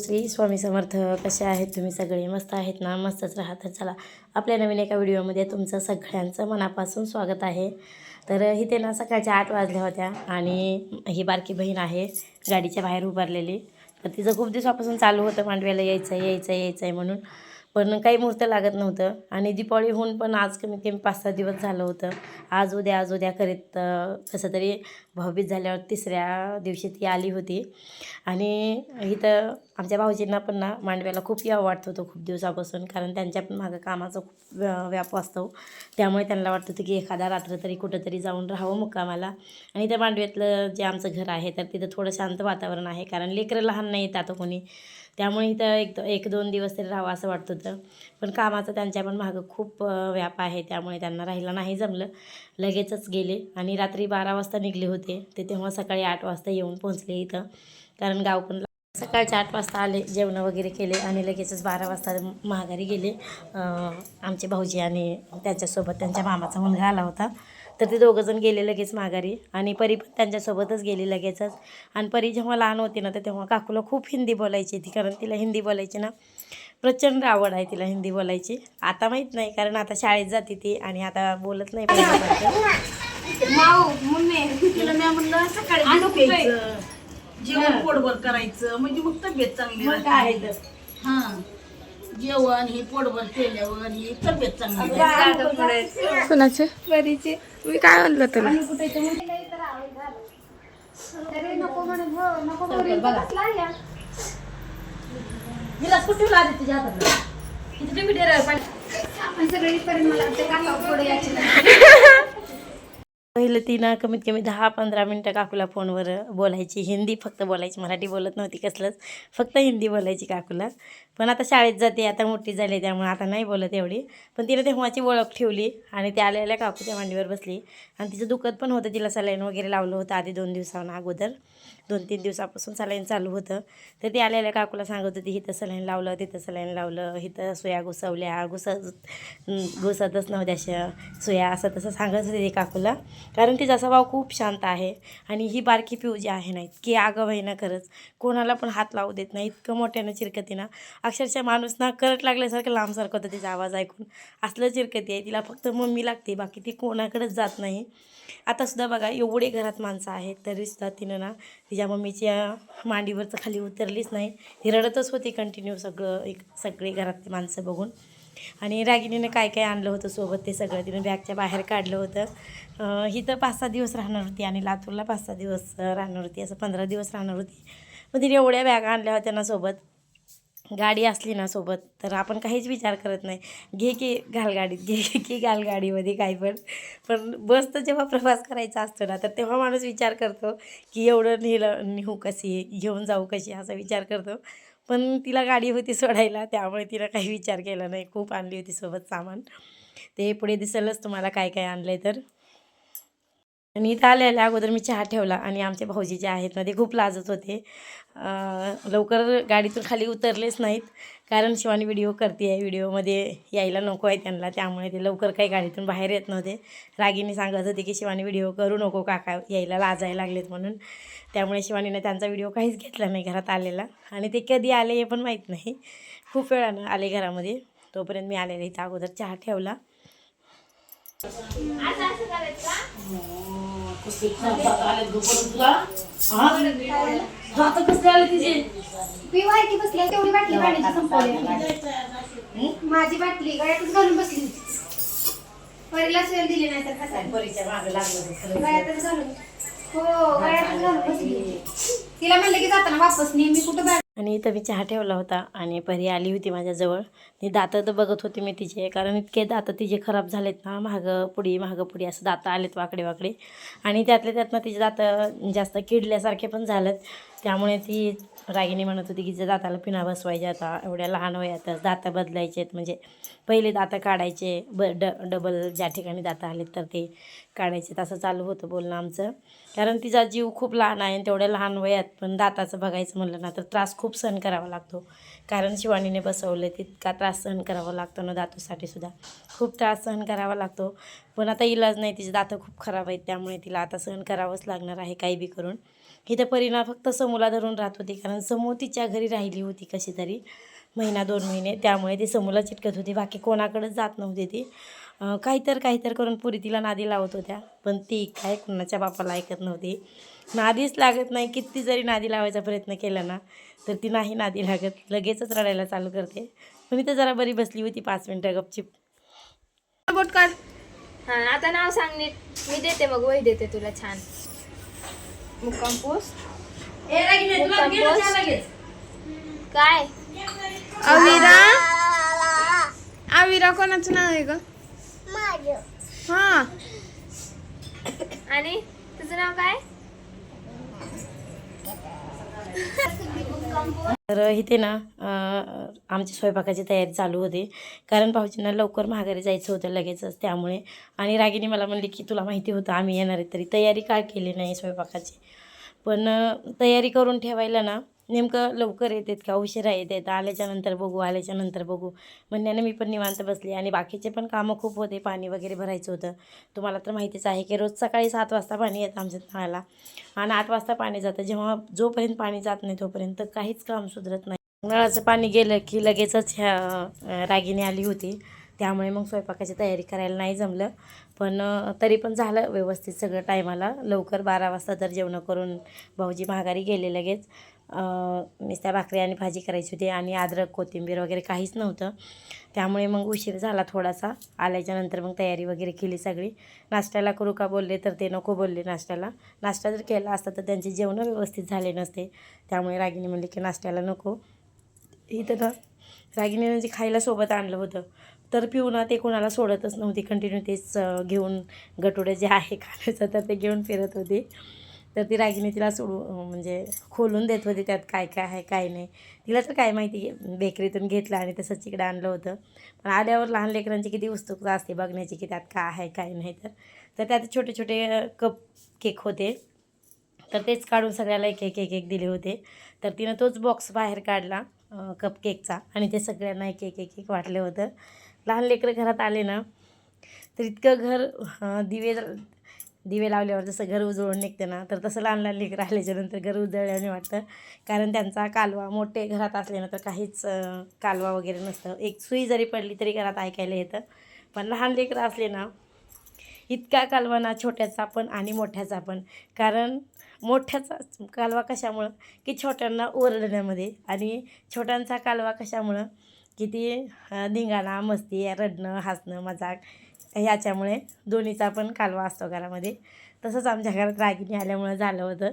Hello Shri Swami समर्थ. कसे आहेत तुम्ही? सगळे मस्त आहेत ना? मस्तच राहा. तर चला आपल्या नवीन एका व्हिडिओमध्ये तुमचं सगळ्यांचं मनापासून स्वागत आहे. तर इथे ना सकाळच्या आठ वाजल्या होत्या आणि ही बारकी बहीण आहे गाडीच्या बाहेर उभारलेली. तर तिचं खूप दिवसापासून चालू होतं मांडव्याला यायचं आहे यायचं यायचं आहे म्हणून. पण काही मुहूर्त लागत नव्हतं. आणि दीपावली होऊन पण आज कमीत कमी पाच सहा दिवस झालं होतं. आज उद्या आज उद्या करीत कसं तरी भाऊबीज झाल्यावर तिसऱ्या दिवशी ती आली होती. आणि इथं आमच्या भाऊजींना पण ना मांडव्याला खूप यावं वाटत होतं खूप दिवसापासून. कारण त्यांच्या पण मागं कामाचा खूप व्याप असतो. त्यामुळे त्यांना वाटत होतं की एखादा रात्र तरी कुठंतरी जाऊन राहावं मुक्कामाला. आणि त्या मांडव्यातलं जे आमचं घर आहे तर तिथं थोडं शांत वातावरण आहे. कारण लेकरं लहान नाही आता कोणी. त्यामुळे इथं एक एक दोन दिवस तरी राहावं असं वाटत होतं. पण कामाचं त्यांच्या पण मागं खूप व्याप आहे. त्यामुळे त्यांना राहायला नाही जमलं. लगेचच गेले आणि रात्री बारा वाजता निघले होते. ते तेव्हा सकाळी आठ वाजता येऊन पोहोचले इथं. कारण गाव पण सकाळच्या आठ वाजता आले जेवणं वगैरे केले आणि लगेचच बारा वाजता माघारी गेले. आमचे भाऊजी आणि त्यांच्यासोबत त्यांच्या मामाचा मुलगा आला होता. तर ते दोघंजण गेले लगेच माघारी आणि परी पण त्यांच्यासोबतच गेली लगेचच. आणि परी जेव्हा लहान होती ना तर तेव्हा काकूला खूप हिंदी बोलायची ती कारण तिला हिंदी बोलायची ना प्रचंड आवड आहे तिला हिंदी बोलायची. आता माहीत नाही कारण आता शाळेत जाते ती आणि आता बोलत नाही पहिल्यासारखं. माऊ मम्मी तिला मी म्हणलं सकाळी आणू दूध प्यायचं जेवण पोटभर करायचं म्हणजे मग तब्येत चांगली जेवण ही पोटभर केल्यावर ही तब्येत चांगली. कोणाचे? परीचे मी काय म्हणलं तुला? हिला कुठे आली तुझ्या हातात किती टिफिन आहे पाणी पहिलं ती ना कमीत कमी दहा पंधरा मिनटं काकूला फोनवर बोलायची. हिंदी फक्त बोलायची. मराठी बोलत नव्हती कसलंच. फक्त हिंदी बोलायची काकूला. पण आता शाळेत जाते. आता मोठी झाली त्यामुळे आता नाही बोलत एवढी. पण तिला तेव्हाची ओळख ठेवली आणि ते आलेल्या काकूच्या मांडीवर बसली. आणि तिचं दुखत पण होतं. तिला सलाईन वगैरे लावलं होतं आधी दोन दिवसांना अगोदर. दोन तीन दिवसापासून सलाईन चालू होतं. तर ती आलेल्या काकूला सांगत होती हिथं सलाईन लावलं तिथं सलाईन लावलं हिथं सुया घुसवल्या घुस घुसतच नव्हत्या श सुया असं तसं सांगत होती ती काकूला. कारण तिचा स्वभाव खूप शांत आहे आणि ही बारकी पिऊ जी आहे ना इतकी आगं ना खरंच. कोणाला पण हात लावू देत नाही इतकं मोठ्यानं चिरकती ना. अक्षरशः माणूस ना करट लागल्यासारखं लांबसारखं होतं तिचा आवाज ऐकून. असलं चिरकती आहे तिला फक्त मम्मी लागते बाकी ती कोणाकडेच जात नाही. आतासुद्धा बघा एवढे घरात माणसं आहेत तरीसुद्धा तिनं ना तिच्या मम्मीच्या मांडीवरचं खाली उतरलीच नाही. ती रडतच होती कंटिन्यू सगळं एक सगळे घरातली माणसं बघून. आणि रागिनीने काय काय आणलं होतं सोबत ते सगळं तिनं बॅगच्या बाहेर काढलं होतं. ही तर पाच सहा दिवस राहणार होती आणि लातूरला पाच सहा दिवस राहणार होती. असं पंधरा दिवस राहणार होती. मग तिने एवढ्या बॅगा आणल्या होत्या ना सोबत. गाडी असली ना सोबत तर आपण काहीच विचार करत नाही. घे की घाल गाडीत घे की घाल गाडीमध्ये काही पण. पण बसचं जेव्हा प्रवास करायचा असतो ना तर तेव्हा माणूस विचार करतो की एवढं नेलं नेऊ कशी घेऊन जाऊ कशी असा विचार करतो. पण तिला गाडी होती सोडायला त्यामुळे तिला काही विचार केला नाही. खूप आणली होती सोबत सामान. ते पुढे दिसेलच तुम्हाला काय काय आणलं आहे तर. आणि इथं आलेल्या अगोदर मी चहा ठेवला आणि आमचे भाऊजी जे आहेत ना ते खूप लाजत होते. लवकर गाडीतून खाली उतरलेच नाहीत. कारण शिवानी व्हिडिओ करते आहे व्हिडिओमध्ये यायला नको आहे त्यांना. त्यामुळे ते लवकर काही गाडीतून बाहेर येत नव्हते. रागीने सांगत होते की शिवानी व्हिडिओ करू नको काका. यायला लाजायला लागलेत म्हणून. त्यामुळे शिवानीने त्यांचा व्हिडिओ काहीच घेतला नाही घरात आलेला. आणि ते कधी आले हे पण माहीत नाही. खूप वेळानं आले घरामध्ये. तोपर्यंत मी आलेले इथं अगोदर चहा ठेवला. मी वाईटी बसली आहे, तेवढी बाटली पाण्याची संपवली माझी बाटली गळ्यातच घालून बसली होती. परीला सेल दिली नाही तर खातात गळ्यातच घालून. हो गळ्यातच घालून बसली तिला म्हणलं की जाताना वापस नेहमी कुठं बॅग आणि इथं मी चहा ठेवला होता आणि परी आली होती माझ्याजवळ. ती दातं तर बघत होती मी तिचे कारण इतके दातं तिचे खराब झालेत ना मागं पुढी मागं पुढी असं दातं आलेत वाकडे वाकडे. आणि त्यातल्या त्यातनं तिचे दातं जास्त किडल्यासारखे पण झालेत. त्यामुळे ती रागिनी म्हणत होती की जे दाताला पिना बसवायचे आता एवढ्या लहान वयातच दातं बदलायचे आहेत म्हणजे पहिले दातं काढायचे ब ड डबल ज्या ठिकाणी दातं आलेत तर ते काढायचे तसं चालू होतं बोलणं आमचं. कारण तिचा जीव खूप लहान आहे आणि तेवढ्या लहान वयात पण दाताचं बघायचं म्हणलं ना तर त्रास खूप सहन करावा लागतो. कारण शिवानीने बसवलं तितका त्रास सहन करावा लागतो ना दातूसाठी सुद्धा. खूप त्रास सहन करावा लागतो. पण आता इलाज नाही तिचे दातं खूप खराब आहेत त्यामुळे तिला आता सहन करावंच लागणार आहे काही बी करून. इथं परिणा फक्त समूला धरून राहत होती कारण समू तिच्या घरी राहिली होती कशी तरी महिना दोन महिने. त्यामुळे ती समूला चिटकत होती. बाकी कोणाकडंच जात नव्हती ती. काहीतर काहीतर करून पुरी तिला नादी लावत होत्या. पण ती काय कुणाच्या बापाला ऐकत नव्हती. नादीच लागत नाही किती जरी नादी लावायचा प्रयत्न केला ना तर ती नाही नादी लागत. लगेचच रडायला चालू करते. पण इथं जरा बरी बसली होती पाच मिनटं गपचिप. बोट काढ. आता नाव सांग नीट. मी देते मग वही देते तुला छान. मुक्काम पोस्ट काय? अविरा? अविरा कोणाचं नाव आहे ग? हा. आणि तुझं नाव काय? तर इथे ना आमची स्वयंपाकाची तयारी चालू होती. कारण भाऊजींना लवकर माघारी जायचं होतं लगेचच त्यामुळे. आणि रागिनी मला म्हणली की तुला माहिती होतं आम्ही येणार आहे तरी. तयारी काय केली नाही स्वयंपाकाची? पण तयारी करून ठेवायला ना नेमकं लवकर येतात का उशिरा येतात. आल्याच्यानंतर बघू आल्याच्यानंतर बघू. म्हणण्याने मी पण निवांत बसली. आणि बाकीचे पण कामं खूप होते. पाणी वगैरे भरायचं होतं. तुम्हाला तर माहितीच आहे की रोज सकाळी सात वाजता पाणी येतं आमच्या नळाला आणि आठ वाजता पाणी जातं. जेव्हा जोपर्यंत पाणी जात नाही तोपर्यंत काहीच काम सुधरत नाही. नळाचं पाणी गेलं की लगेचच ह्या रागिणी आली होती. त्यामुळे मग स्वयंपाकाची तयारी करायला नाही जमलं. पण तरी पण झालं व्यवस्थित सगळं टायमाला. लवकर बारा वाजता तर जेवणं करून भाऊजी माघारी गेले लगेच. मी नुसत्या भाकरी आणि भाजी करायची होती आणि अद्रक कोथिंबीर वगैरे काहीच नव्हतं. त्यामुळे मग उशीर झाला थोडासा. आल्याच्यानंतर मग तयारी वगैरे केली सगळी. नाश्त्याला करू का बोलले तर ते नको बोलले नाश्त्याला. नाश्ता जर केला असता तर त्यांचे जेवणं व्यवस्थित झाले नसते. त्यामुळे रागिनी म्हणली की नाश्त्याला नको. इथं ना रागिनीनं जे म्हणजे खायला सोबत आणलं होतं. तर पिऊन ते कोणाला सोडतच नव्हती. कंटिन्यू तेच घेऊन गटोडे जे आहे खाण्याचं तर ते घेऊन फिरत होते. तर ती रागिनी तिला सोडू म्हणजे खोलून देत होती त्यात काय काय आहे काय नाही. तिला तर काय माहिती बेकरीतून घेतलं आणि तसंच इकडे आणलं होतं. पण आल्यावर लहान लेकरांची किती उत्सुकता असते बघण्याची की त्यात काय आहे काय नाही तर. तर त्यात छोटे छोटे कप केक होते. तर तेच काढून सगळ्याला एक एक एक एक दिले होते. तर तिनं तोच बॉक्स बाहेर काढला. कपकेकचा आणि ते सगळ्यांना एक एक एक एक वाटलं होतं. लहान लेकरं घरात आले ना तर इतकं घर दिवे दिवे लावल्यावर जसं घर उजळून निघते ना तर तसं लहान लहान लेकरं आल्याच्यानंतर घर उजळल्याने वाटतं. कारण त्यांचा कालवा मोठे घरात असले ना तर काहीच कालवा वगैरे नसतं. एक सुई जरी पडली तरी घरात ऐकायला येतं. पण लहान लेकरं असले ना इतका कालवा ना छोट्याचा पण आणि मोठ्याचा पण. कारण मोठ्याचा कालवा कशामुळं? की छोट्यांना ओरडण्यामध्ये. आणि छोट्यांचा कालवा कशामुळं? की ती धिंगाणा मस्ती रडणं हसणं मजाक ह्याच्यामुळे दोन्हीचा पण कालवा असतो घरामध्ये. तसंच आमच्या घरात रागिनी आल्यामुळं झालं होतं.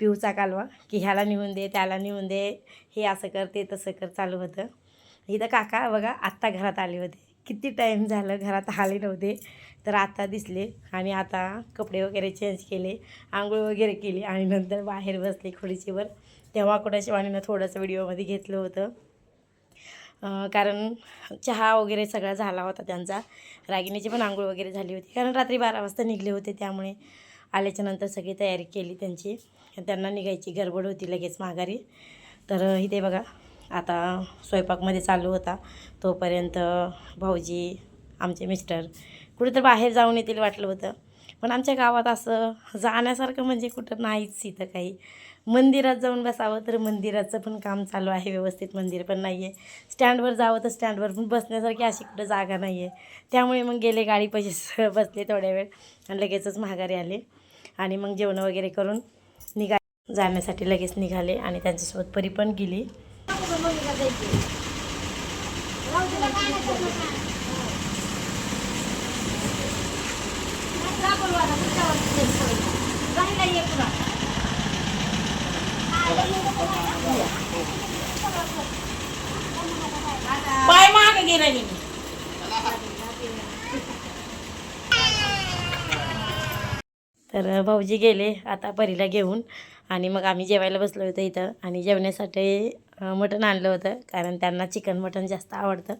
पिऊचा कालवा की ह्याला निघून दे त्याला निघून दे हे असं कर ते तसं कर चालू होतं. इथं काका बघा आत्ता घरात आले होते. किती टाईम झालं घरात आले नव्हते. तर आता दिसले. आणि आता कपडे वगैरे चेंज केले आंघोळ वगैरे केली आणि नंतर बाहेर बसले खुर्चीवर. तेव्हा कुठं शिवानीनं थोडंसं व्हिडिओमध्ये घेतलं होतं. कारण चहा वगैरे सगळा झाला होता त्यांचा. रागिणीची पण आंघोळ वगैरे झाली होती. कारण रात्री बारा वाजता निघले होते त्यामुळे आल्याच्यानंतर सगळी तयारी केली त्यांची. त्यांना निघायची गडबड होती लगेच माघारी. तर इथे बघा आता स्वयंपाकमध्ये चालू होता. तोपर्यंत भाऊजी आमचे मिस्टर कुठं तर बाहेर जाऊन येतील वाटलं होतं. पण आमच्या गावात असं जाण्यासारखं म्हणजे कुठं नाहीच इथं काही. मंदिरात जाऊन बसावं तर मंदिराचं पण काम चालू आहे व्यवस्थित. मंदिर पण नाही आहे स्टँडवर जावं तर स्टँडवर पण बसण्यासारखी अशी कुठं जागा नाही आहे त्यामुळे मग गेले गाडी पैसे बसले थोड्या वेळ आणि लगेचच माघारी आले. आणि मग जेवण वगैरे करून निघा जाण्यासाठी लगेच निघाले आणि त्यांच्यासोबत परी पण गेली. पाय माग गेला नाही तर भाऊजी गेले आता परीला घेऊन आणि मग आम्ही जेवायला बसलो होतो इथं. आणि जेवण्यासाठी मटण आणलं होतं कारण त्यांना चिकन मटण जास्त आवडतं.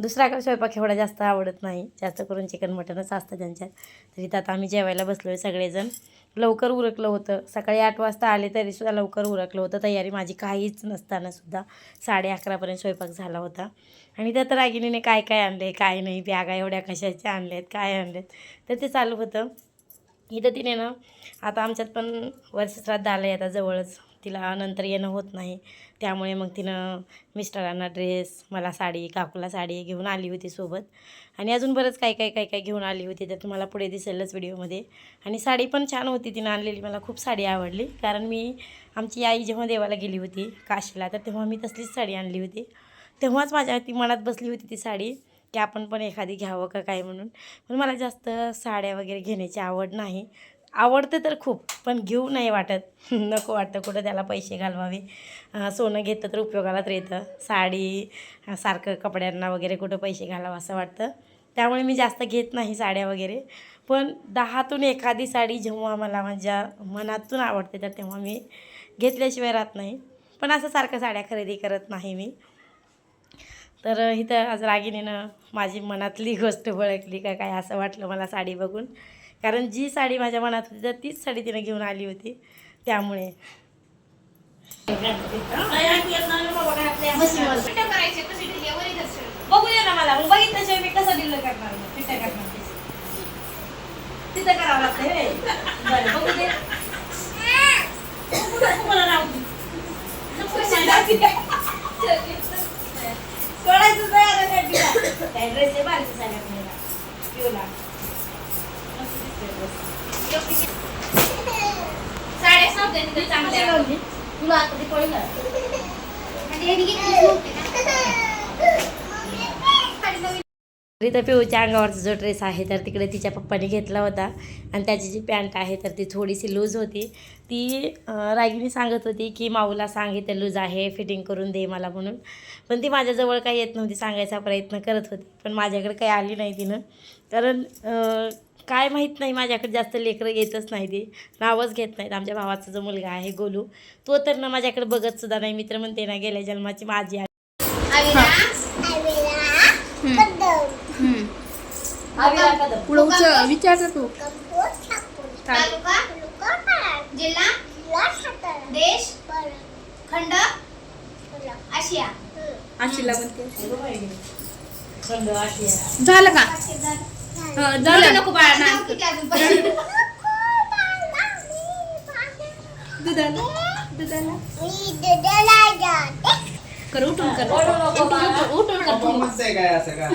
दुसरा काय स्वयंपाक एवढा जास्त आवडत नाही. जास्त करून चिकन मटनच असतं त्यांच्यात. तरी तर आता आम्ही जेवायला बसलो आहे सगळेजण. लवकर उरकलं होतं. सकाळी आठ वाजता आले तरीसुद्धा लवकर उरकलं होतं. तयारी माझी काहीच नसताना सुद्धा साडे अकरापर्यंत स्वयंपाक झाला होता. आणि त्यात रागिणीने काय काय आणले काय नाही बॅगा एवढ्या कशाच्या आहेत काय आणलेत तर ते चालू होतं. इथं तिने ना आता आमच्यात पण वर्षश्राद्ध आलं आहे आता जवळच. तिला नंतर येणं होत नाही. त्यामुळे मग तिनं मिस्टरांना ड्रेस मला साडी काकूला साडी घेऊन आली होती सोबत. आणि अजून बरंच काय काय काय काय घेऊन आली होती तर तुम्हाला पुढे दिसेलच व्हिडिओमध्ये. आणि साडी पण छान होती तिनं आणलेली. मला खूप साडी आवडली. कारण मी आमची आई जेव्हा देवाला गेली होती काशीला तर तेव्हा मी तसलीच साडी आणली होती. तेव्हाच माझ्या ती मनात बसली होती ती साडी. की आपण पण एखादी घ्यावं का काय म्हणून. पण मला जास्त साड्या वगैरे घेण्याची आवड नाही. आवडते तर खूप पण घेऊ नाही वाटत. नको वाटतं कुठं त्याला पैसे घालवावे. सोनं घेतलं तर उपयोगाला तर येतं. साडी सारखं कपड्यांना वगैरे कुठं पैसे घालावं असं वाटतं. त्यामुळे मी जास्त घेत नाही साड्या वगैरे. पण दहातून एखादी साडी जेव्हा मला माझ्या मनातून आवडते तर तेव्हा मी घेतल्याशिवाय राहत नाही. पण असं सारखं साड्या खरेदी करत नाही मी. तर इथं आज रागिनीनं माझी मनातली गोष्ट ओळखली का काय असं वाटलं मला साडी बघून. कारण जी साडी माझ्या मनात होती तर तीच साडी तिनं घेऊन आली होती. त्यामुळे. बघू दे ना मला बघितल्याशिवाय मी कसं दिलं करणार तिथं करणार ते. तिथं करावं लागतं बघू दे दे. सोडायचं नाही आता काय तिला. काय ड्रेस आहे बारीक दिसायला आपल्याला. तिथे चांगली चांगल्या लावली. तुला आता ती पळी घाल. म्हणजे ह्यांनी घेतलीच नव्हती ना. साडी पिऊच्या अंगावरचा जो ड्रेस आहे तर तिकडे तिच्या पप्पाने घेतला होता. आणि त्याची जी पॅन्ट आहे तर ती थोडीशी लूज होती. ती रागीनी रागिनी सांगत होती की माऊला सांग इथे लूज आहे फिटिंग करून दे मला म्हणून. पण ती माझ्याजवळ काही येत नव्हती सांगायचा प्रयत्न करत होती. पण माझ्याकडे काही आली नाही तिनं. कारण काय माहीत नाही माझ्याकडे जास्त लेकरं येतच नाही ती. नावच घेत नाहीत. आमच्या भावाचा जो मुलगा आहे गोलू तो तर ना माझ्याकडे बघत सुद्धा नाही. मित्र म्हणते ना गेल्या जन्माची माझी आहे. पुढं उचल विचारता तू. तालुका जिल्हा देश खंड आशिया. आशीला म्हणते. झालं का? झालं. नको बाळा? दुधाला दुधाला. कर उठून कर. बाळा. उठून कर. पप्पा म्हणताय काय असं का?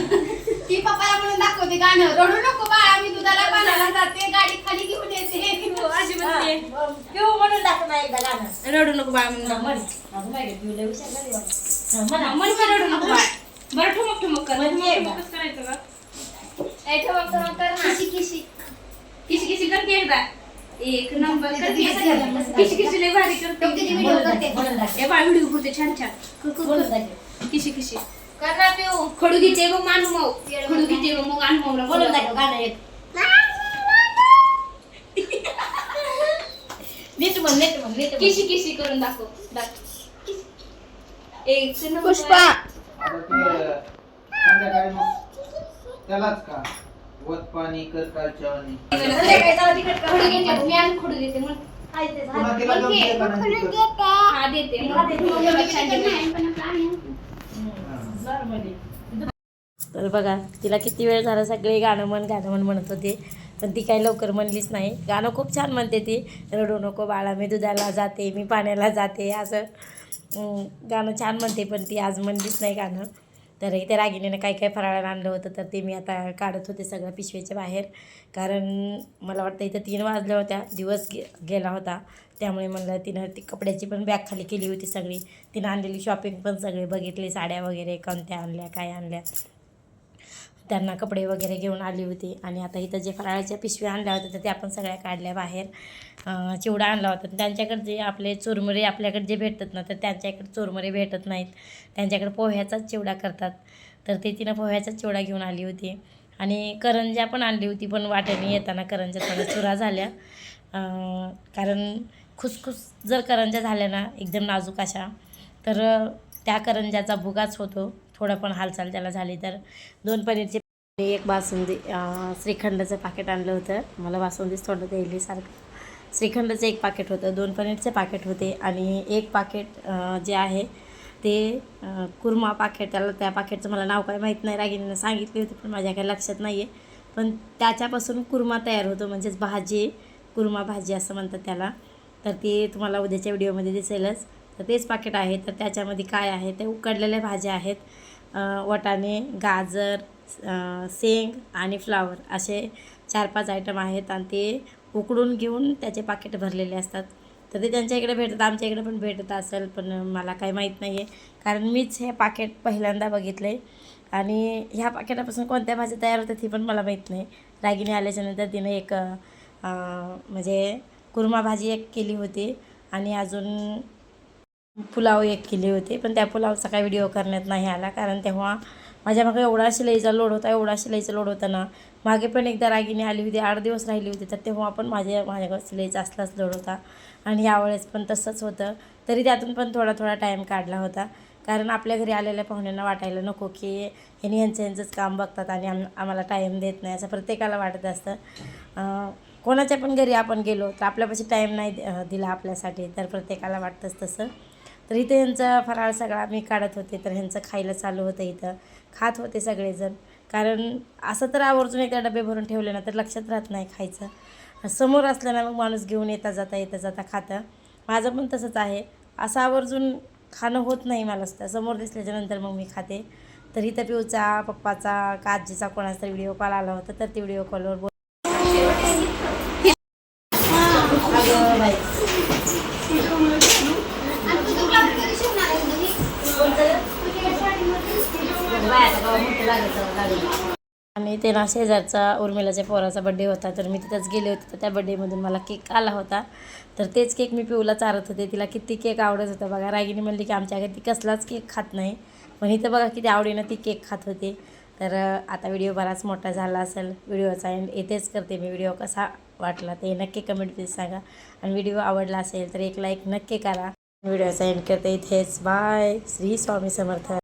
ती पप्पाला म्हणून दाखवते गाणं. रडू नको बाळा मी दुधाला पाण्याला जाते. गाडी खाली घेऊन येते. अशी म्हणते. पिऊ म्हणून दाखव ना एकदा गाणं. रडू नको बाळा म्हणून. म्हण. अगं बाई. हा, म्हणा. रडू नको बाळा. बरं ठुमक ठुमक कर. म्हणजे ठुमक. ठुमकच करायचं का ए, ठेवा, ठेवा, कर ना. किशी किशी किशी किशी करते एकदा. एक नंबर. किशी? किशी लय भारी करते. ए बाळ व्हिडिओ करते. छान छान. किशी किशी. कर ना पिऊ खडू घेते मग. मानू मग खडू घेते मग आणू मग म्हणून दाखव गाणं एक. नीट म्हण, नीट म्हण, नीट म्हण. किशी किशी करून दाखव. दाखव एक नंबर. पुष्पा. त्यालाच का? वत पाणी कर कालच्या वाणी संध्याकाळी जाऊ तिकडे कर. खडू घेते मी आणि खडू देते मग आहे ते झालं. पुन्हा तिला बोल की. जमते का नाही तिखट? हा देते मग देते. मग एवढं छान देते. नॉर्मली. तर बघा तिला किती वेळ झाला सगळे गाणं म्हण गाणं म्हण म्हणत होते पण ती काही लवकर म्हणलीच नाही गाणं खूप छान म्हणते ती रडू नको बाळा मी दुधाला जाते मी पाण्याला जाते असं अं, गाणं छान म्हणते पण ती आज म्हणलीच नाही गाणं तर इथे रागिणीनं काय काय फराळाला आणलं होतं तर ते मी आता काढत होते सगळं पिशवीच्या बाहेर. कारण मला वाटतं इथं तीन वाजल्या होत्या दिवस गे गेला होता. त्यामुळे म्हणलं तिनं ती कपड्याची पण बॅग खाली केली होती सगळी. तिनं आणलेली शॉपिंग पण सगळे बघितली साड्या वगैरे कोणत्या आणल्या काय आणल्या. त्यांना कपडे वगैरे घेऊन आली होती. आणि आता इथं जे फराळाच्या पिशव्या आणल्या होत्या तर त्या पण सगळ्या काढल्या बाहेर. चिवडा आणला होता. त्यांच्याकडे जे आपले चुरमुरे आपल्याकडे जे भेटतात ना तर त्यांच्याकडे चुरमुरे भेटत नाहीत. त्यांच्याकडे पोह्याचाच चिवडा करतात. तर ते तिनं पोह्याचाच चिवडा घेऊन आली होती. आणि करंज्या पण आणली होती पण वाट्याने येताना करंज्या थोड्या चुरा झाल्या. कारण खुसखुस जर करंज्या झाल्या ना एकदम नाजूक अशा तर त्या करंज्याचा भुगाच होतो. थोडं पण हालचाल त्याला झाली तर. दोन पनीरचे एक बासुंदी श्रीखंडाचं पाकिट आणलं होतं. मला बासुंदीच थोडं द्यायली सारखं. श्रीखंडाचं एक पाकिट होतं दोन पनीरचे पाकिट होते आणि एक पाकिट जे आहे ते कुर्मा पाकिट. त्याला त्या पाकिटचं मला नाव काय माहीत नाही रागिनीनं सांगितली होती पण माझ्या काही लक्षात नाही आहे पण त्याच्यापासून कुर्मा तयार होतो म्हणजेच भाजी कुर्मा भाजी असं म्हणतात त्याला. तर ते तुम्हाला उद्याच्या व्हिडिओमध्ये दिसेलच. तर तेच पाकिट आहे. तर त्याच्यामध्ये काय आहे? ते उकडलेल्या भाज्या आहेत. वटाणे गाजर शेंग आणि फ्लावर असे चार पाच आयटम आहेत आणि ते उकडून घेऊन त्याचे पाकिट भरलेले असतात. तर ते त्यांच्या इकडे भेटतात आमच्या इकडे पण भेटत असेल पण मला काही माहीत नाही आहे कारण मीच हे पाकिट पहिल्यांदा बघितलं आणि ह्या पाकिटापासून कोणत्या भाज्या तयार होतात ही पण मला माहीत नाही. रागिनी आल्याच्यानंतर तिने एक म्हणजे कुर्मा भाजी एक केली होती आणि अजून पुलाव एक केले होते पण त्या पुलावचा काही व्हिडिओ करण्यात नाही आला. कारण तेव्हा माझ्या मागे एवढा शिलाईचा लोड होता एवढा शिलाईचा लोड होता ना. मागे पण एकदा रागिनी आली होती आठ दिवस राहिली होती तर तेव्हा पण माझ्या माझ्याकडे शिलाईचा असलाच लोड होता. आणि यावेळेस पण तसंच होतं. तरी त्यातून पण थोडा थोडा टाईम काढला होता. कारण आपल्या घरी आलेल्या पाहुण्यांना वाटायला नको की ह्यांनी यांचं यांचंच काम बघतात आणि आम आम्हाला टाईम देत नाही असं प्रत्येकाला वाटत असतं. कोणाच्या पण घरी आपण गेलो तर आपल्यापाशी टाईम नाही दिला आपल्यासाठी तर प्रत्येकाला वाटतंच तसं. तर इथं यांचा फराळ सगळा मी काढत होते तर ह्यांचं खायला चालू होतं इथं. खात होते सगळेजण. कारण असं तर आवर्जून एकदा डबे भरून ठेवले ना तर लक्षात राहत नाही खायचं. समोर असल्यानं मग माणूस घेऊन येता जाता येता जाता खातं. माझं पण तसंच आहे. असं आवर्जून खाणं होत नाही मला सुद्धा. समोर दिसल्याच्या नंतर मग मी खाते. तर इथं पिऊचा पप्पाचा का आजीचा कोणाचा व्हिडिओ कॉल आला होता तर ते व्हिडिओ कॉलवर बोल अगं बाई. आणि तुझं ब्लाऊज कधी शिवणार आहे तुम्ही? तुझ्या साडीमध्ये आणि ते ना शेजारचा उर्मिलाच्या पोराचा बड्डे होता तर मी तिथंच गेले होते तर त्या बड्डेमधून मला केक आला होता. तर तेच केक मी पिऊला चारत होते. तिला किती केक आवडत होता बघा. रागिनी म्हणली की आमच्या घरी ती कसलाच केक खात नाही. पण इथं बघा किती आवडीनं ती केक खात होते. तर आता व्हिडिओ बराच मोठा झाला असेल. व्हिडिओचा एंड येथेच करते मी. व्हिडिओ कसा वाटला ते नक्की कमेंटमध्ये सांगा. आणि व्हिडिओ आवडला असेल तर एक लाईक नक्की करा. व्हिडिओचा एंड करते इथेच. बाय श्री स्वामी समर्थ.